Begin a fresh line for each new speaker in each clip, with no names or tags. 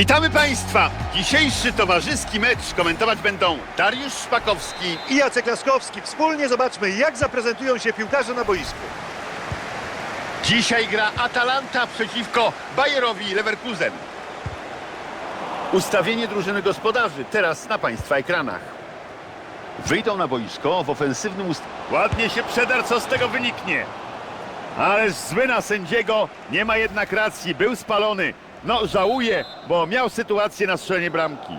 Witamy Państwa! Dzisiejszy towarzyski mecz komentować będą Dariusz Szpakowski.
i Jacek Laskowski. Wspólnie zobaczmy, jak zaprezentują się piłkarze na boisku.
Dzisiaj gra Atalanta przeciwko Bayerowi Leverkusen. Ustawienie drużyny gospodarzy teraz na Państwa ekranach. Wyjdą na boisko w ofensywnym ust... Ładnie się przedar, co z tego wyniknie. Ależ zły na sędziego, nie ma jednak racji, był spalony. No żałuję, bo miał sytuację na strzelenie bramki.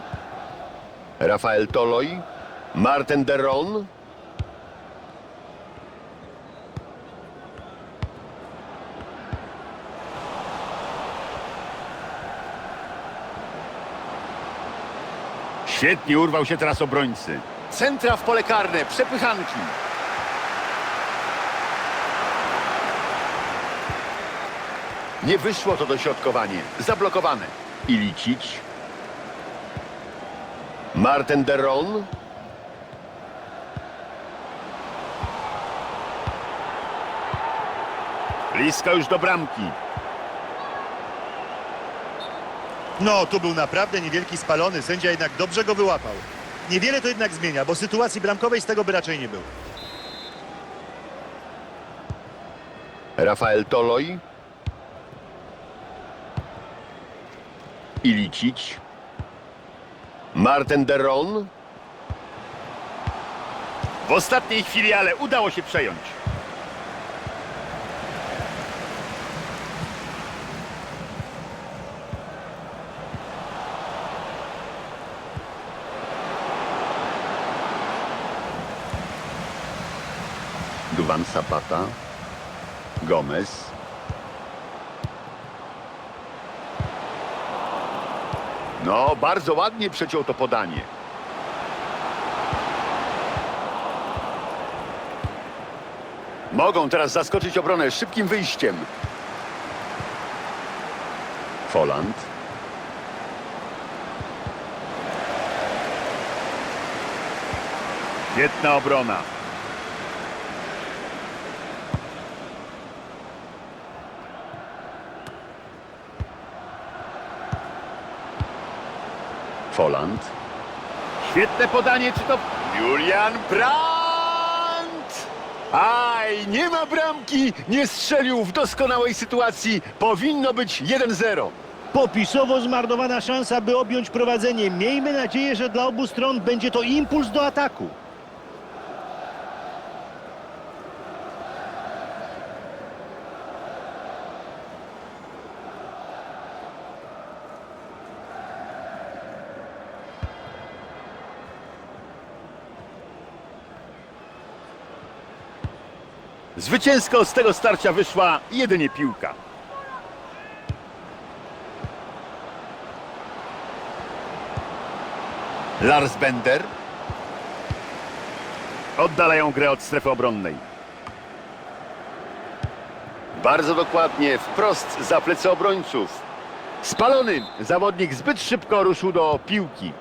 Rafael Toloi, Martin Deron, Świetnie urwał się teraz obrońcy. Centra w pole karne, przepychanki. Nie wyszło to dośrodkowanie. Zablokowane. I licić. Martin Deron. Blisko już do bramki.
No, tu był naprawdę niewielki spalony. Sędzia jednak dobrze go wyłapał. Niewiele to jednak zmienia, bo sytuacji bramkowej z tego by raczej nie było.
Rafael Toloi. I licić. Martin Deron. W ostatniej chwili, ale udało się przejąć. Duvan Zapata. Gomez. No, bardzo ładnie przeciął to podanie. Mogą teraz zaskoczyć obronę szybkim wyjściem. Foland. Świetna obrona. Foland. Świetne podanie, czy to Julian Brandt? Aj, nie ma bramki, nie strzelił w doskonałej sytuacji. Powinno być 1-0.
Popisowo zmarnowana szansa, by objąć prowadzenie. Miejmy nadzieję, że dla obu stron będzie to impuls do ataku.
Zwycięsko z tego starcia wyszła jedynie piłka. Lars Bender. Oddalają grę od strefy obronnej. Bardzo dokładnie, wprost za plecy obrońców. Spalony zawodnik zbyt szybko ruszył do piłki.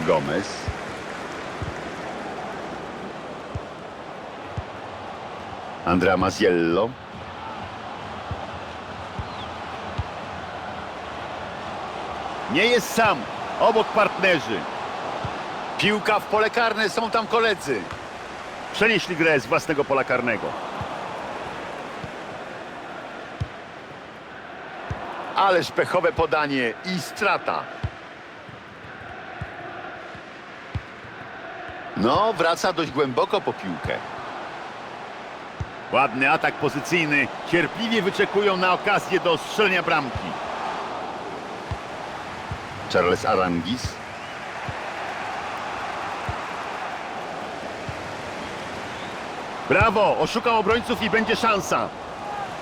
Gomez. Andrea Maziello. Nie jest sam. Obok partnerzy. Piłka w pole karne, są tam koledzy. Przenieśli grę z własnego pola karnego. Ależ pechowe podanie i strata. No, wraca dość głęboko po piłkę. Ładny atak pozycyjny. Cierpliwie wyczekują na okazję do strzelenia bramki. Charles Arangis. Brawo! Oszukał obrońców i będzie szansa.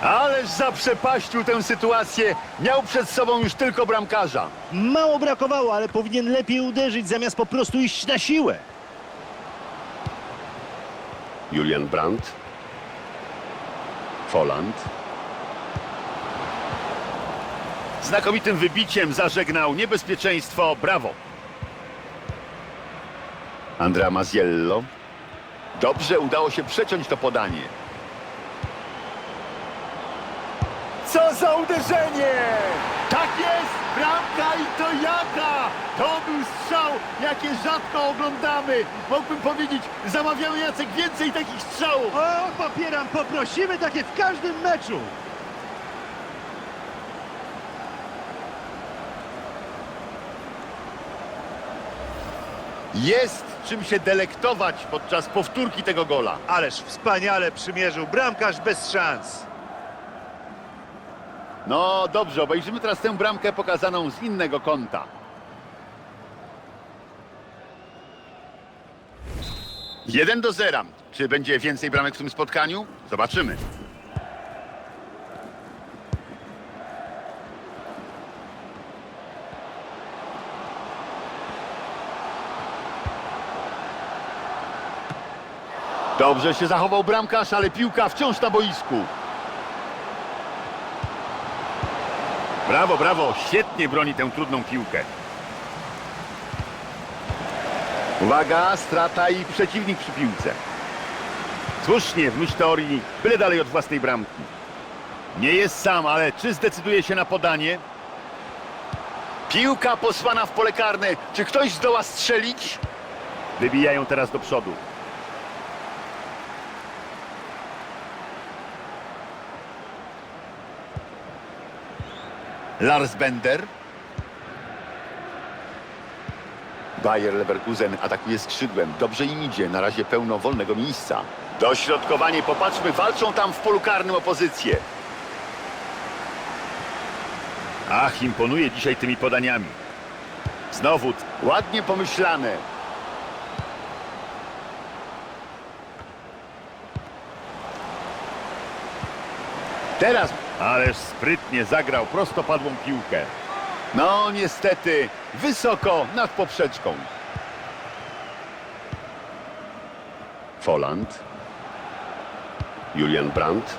Ależ zaprzepaścił tę sytuację. Miał przed sobą już tylko bramkarza.
Mało brakowało, ale powinien lepiej uderzyć, zamiast po prostu iść na siłę.
Julian Brandt. Foland. Znakomitym wybiciem zażegnał niebezpieczeństwo. Brawo. Andrea Maziello. Dobrze udało się przeciąć to podanie. Co za uderzenie! Tak jest! Bramka i to jaka! Jakie rzadko oglądamy. Mógłbym powiedzieć, zamawiamy Jacek więcej takich strzałów.
O, popieram, poprosimy takie w każdym meczu.
Jest czym się delektować podczas powtórki tego gola.
Ależ wspaniale przymierzył. Bramkarz bez szans.
No dobrze, obejrzymy teraz tę bramkę pokazaną z innego kąta. Jeden do zera. Czy będzie więcej bramek w tym spotkaniu? Zobaczymy. Dobrze się zachował bramkarz, ale piłka wciąż na boisku. Brawo, brawo, świetnie broni tę trudną piłkę. Uwaga, strata i przeciwnik przy piłce. Słusznie, w myśl teorii, byle dalej od własnej bramki. Nie jest sam, ale czy zdecyduje się na podanie? Piłka posłana w pole karne. Czy ktoś zdoła strzelić? Wybijają teraz do przodu. Lars Bender. Bayer Leverkusen atakuje skrzydłem. Dobrze im idzie. Na razie pełno wolnego miejsca. Dośrodkowanie, popatrzmy, walczą tam w polu karnym opozycję. Ach, imponuje dzisiaj tymi podaniami. Znowu, ładnie pomyślane. Teraz, ależ sprytnie zagrał prostopadłą piłkę. No niestety, wysoko nad poprzeczką. Folland. Julian Brandt.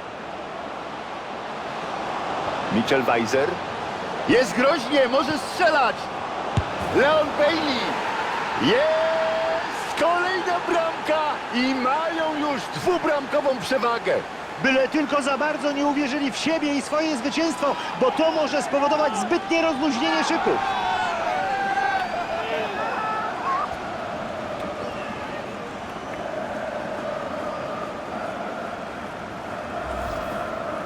Mitchell Weiser. Jest groźnie, może strzelać. Leon Bailey. Jest! Kolejna bramka i mają już dwubramkową przewagę.
Byle tylko za bardzo nie uwierzyli w siebie i swoje zwycięstwo, bo to może spowodować zbytnie rozluźnienie szyków.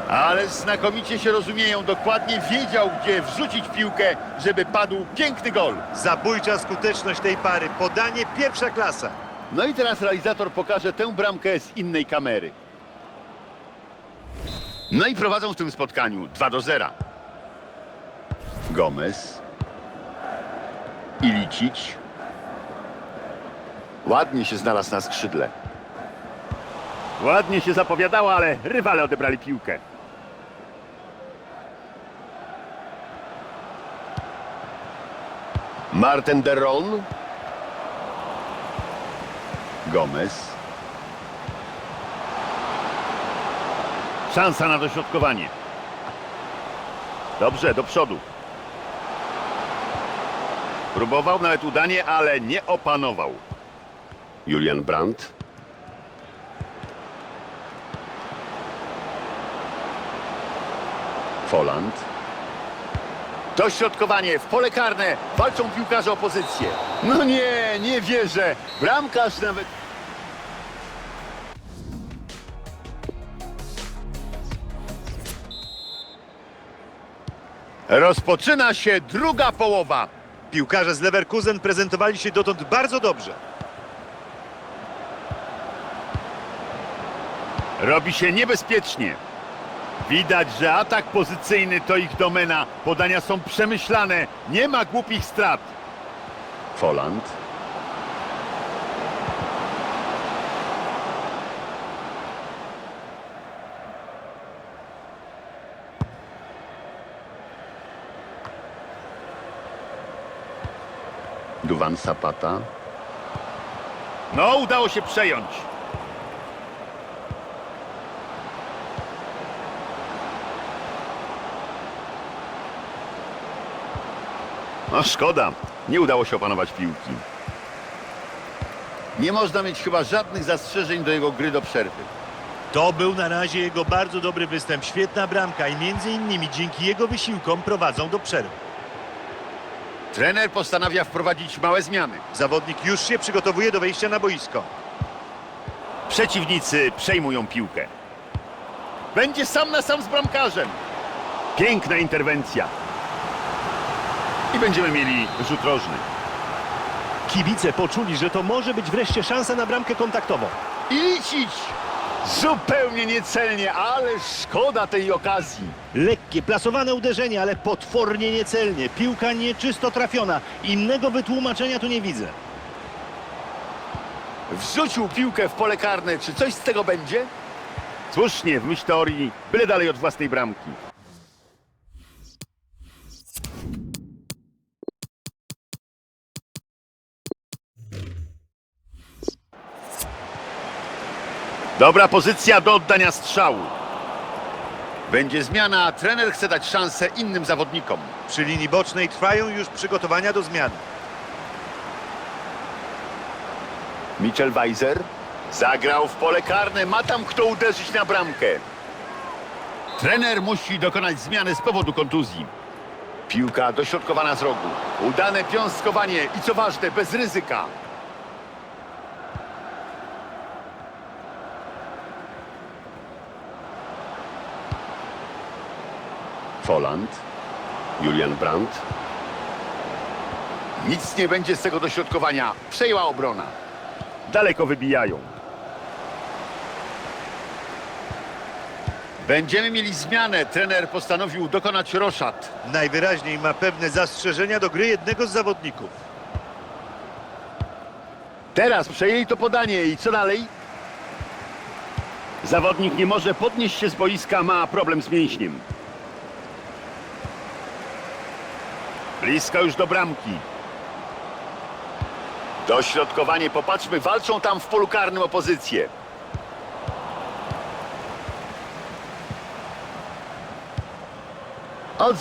Ale znakomicie się rozumieją, dokładnie wiedział, gdzie wrzucić piłkę, żeby padł piękny gol.
Zabójcza skuteczność tej pary. Podanie pierwsza klasa.
No i teraz realizator pokaże tę bramkę z innej kamery. No i prowadzą w tym spotkaniu 2 do 0. Gomez. Ilicic. Ładnie się znalazł na skrzydle. Ładnie się zapowiadało, ale rywale odebrali piłkę. Martin Deron. Gomez. Szansa na dośrodkowanie. Dobrze, do przodu. Próbował nawet udanie, ale nie opanował. Julian Brandt. Folland. Dośrodkowanie w pole karne. Walczą piłkarze o pozycję. No nie, nie wierzę. Bramkarz nawet... Rozpoczyna się druga połowa.
Piłkarze z Leverkusen prezentowali się dotąd bardzo dobrze.
Robi się niebezpiecznie. Widać, że atak pozycyjny to ich domena. Podania są przemyślane. Nie ma głupich strat. Folland. Duwan Zapata. No, udało się przejąć. No szkoda, nie udało się opanować piłki. Nie można mieć chyba żadnych zastrzeżeń do jego gry do przerwy.
To był na razie jego bardzo dobry występ, świetna bramka i między innymi dzięki jego wysiłkom prowadzą do przerwy.
Trener postanawia wprowadzić małe zmiany.
Zawodnik już się przygotowuje do wejścia na boisko.
Przeciwnicy przejmują piłkę. Będzie sam na sam z bramkarzem. Piękna interwencja. I będziemy mieli rzut rożny.
Kibice poczuli, że to może być wreszcie szansa na bramkę kontaktową.
I licić! Zupełnie niecelnie, ale szkoda tej okazji.
Lekkie, plasowane uderzenie, ale potwornie niecelnie. Piłka nieczysto trafiona. Innego wytłumaczenia tu nie widzę.
Wrzucił piłkę w pole karne. Czy coś z tego będzie? Słusznie, w myśl teorii, byle dalej od własnej bramki. Dobra pozycja do oddania strzału. Będzie zmiana, a trener chce dać szansę innym zawodnikom.
Przy linii bocznej trwają już przygotowania do zmiany.
Mitchell Weiser zagrał w pole karne, ma tam kto uderzyć na bramkę. Trener musi dokonać zmiany z powodu kontuzji. Piłka dośrodkowana z rogu. Udane piąstkowanie i co ważne, bez ryzyka. Folland, Julian Brandt. Nic nie będzie z tego dośrodkowania. Przejęła obrona. Daleko wybijają. Będziemy mieli zmianę. Trener postanowił dokonać roszad.
Najwyraźniej ma pewne zastrzeżenia do gry jednego z zawodników.
Teraz przejęli to podanie i co dalej? Zawodnik nie może podnieść się z boiska, ma problem z mięśniem. Blisko już do bramki. Dośrodkowanie, popatrzmy, walczą tam w polu karnym o pozycję. Od...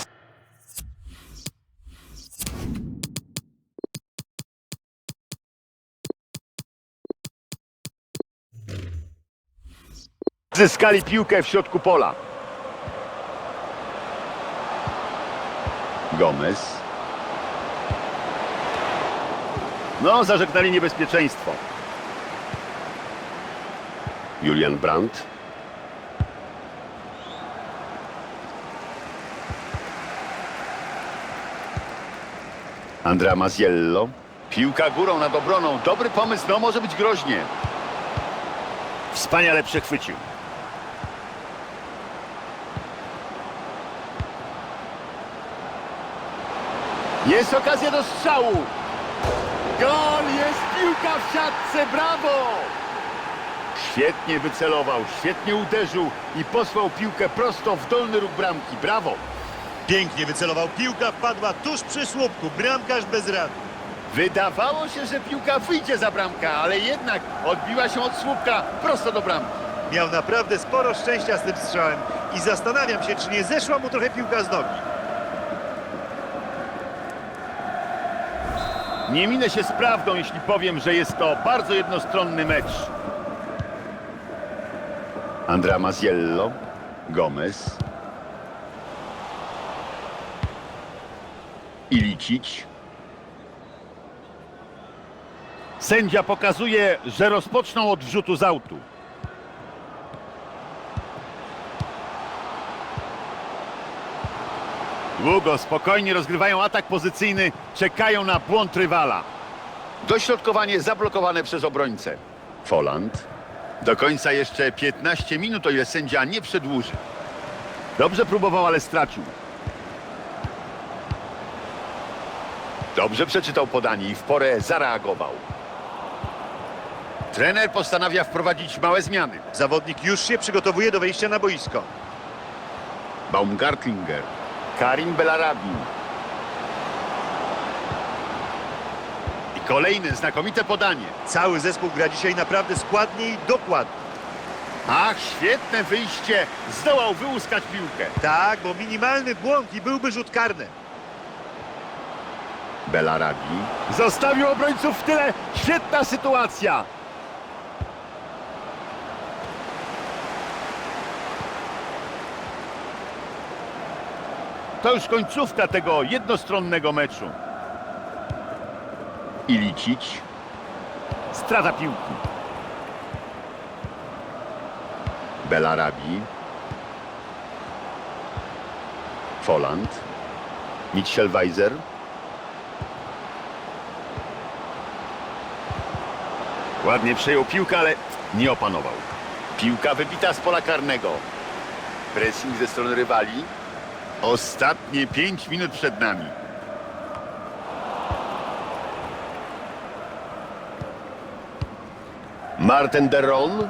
Zyskali piłkę w środku pola. Gomez. No, zażegnali niebezpieczeństwo. Julian Brandt. Andrea Maziello. Piłka górą nad obroną. Dobry pomysł, no może być groźnie. Wspaniale przechwycił. Jest okazja do strzału. Gol! Jest piłka w siatce! Brawo! Świetnie wycelował, świetnie uderzył i posłał piłkę prosto w dolny róg bramki. Brawo!
Pięknie wycelował. Piłka wpadła tuż przy słupku. Bramkarz bez rady.
Wydawało się, że piłka wyjdzie za bramkę, ale jednak odbiła się od słupka prosto do bramki.
Miał naprawdę sporo szczęścia z tym strzałem i zastanawiam się, czy nie zeszła mu trochę piłka z nogi.
Nie minę się z prawdą, jeśli powiem, że jest to bardzo jednostronny mecz. Andrea Maziello, Gomez, Ilicic. Sędzia pokazuje, że rozpoczną od wrzutu z autu. Długo, spokojnie rozgrywają atak pozycyjny, czekają na błąd rywala. Dośrodkowanie zablokowane przez obrońcę. Folland. Do końca jeszcze 15 minut, o ile sędzia nie przedłuży. Dobrze próbował, ale stracił. Dobrze przeczytał podanie i w porę zareagował. Trener postanawia wprowadzić małe zmiany.
Zawodnik już się przygotowuje do wejścia na boisko.
Baumgartlinger, Karim Belarabi. I kolejne znakomite podanie.
Cały zespół gra dzisiaj naprawdę składnie i dokładnie.
Ach, świetne wyjście. Zdołał wyłuskać piłkę.
Tak, bo minimalny błąd i byłby rzut karny.
Belarabi. Zostawił obrońców w tyle. Świetna sytuacja. To już końcówka tego jednostronnego meczu. I licić. Strata piłki. Belarabi. Folland. Mitchell-Weiser. Ładnie przejął piłkę, ale nie opanował. Piłka wybita z pola karnego. Pressing ze strony rywali. Ostatnie 5 minut przed nami. Marten Deron.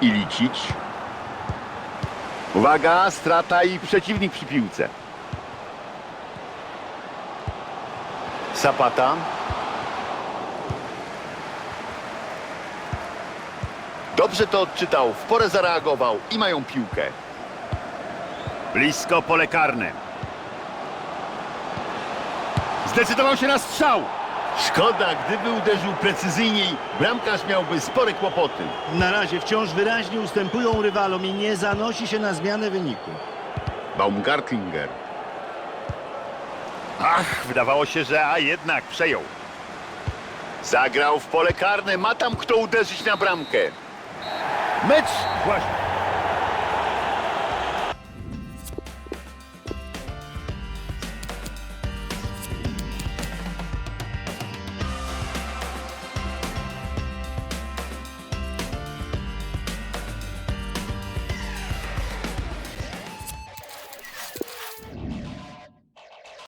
I licić. Uwaga, strata i przeciwnik przy piłce. Zapata. Dobrze to odczytał, w porę zareagował i mają piłkę. Blisko pole karne. Zdecydował się na strzał. Szkoda, gdyby uderzył precyzyjniej, bramkarz miałby spore kłopoty.
Na razie wciąż wyraźnie ustępują rywalom i nie zanosi się na zmianę wyniku.
Baumgartlinger. Ach, wydawało się, że a jednak przejął. Zagrał w pole karne, ma tam kto uderzyć na bramkę. Mecz właśnie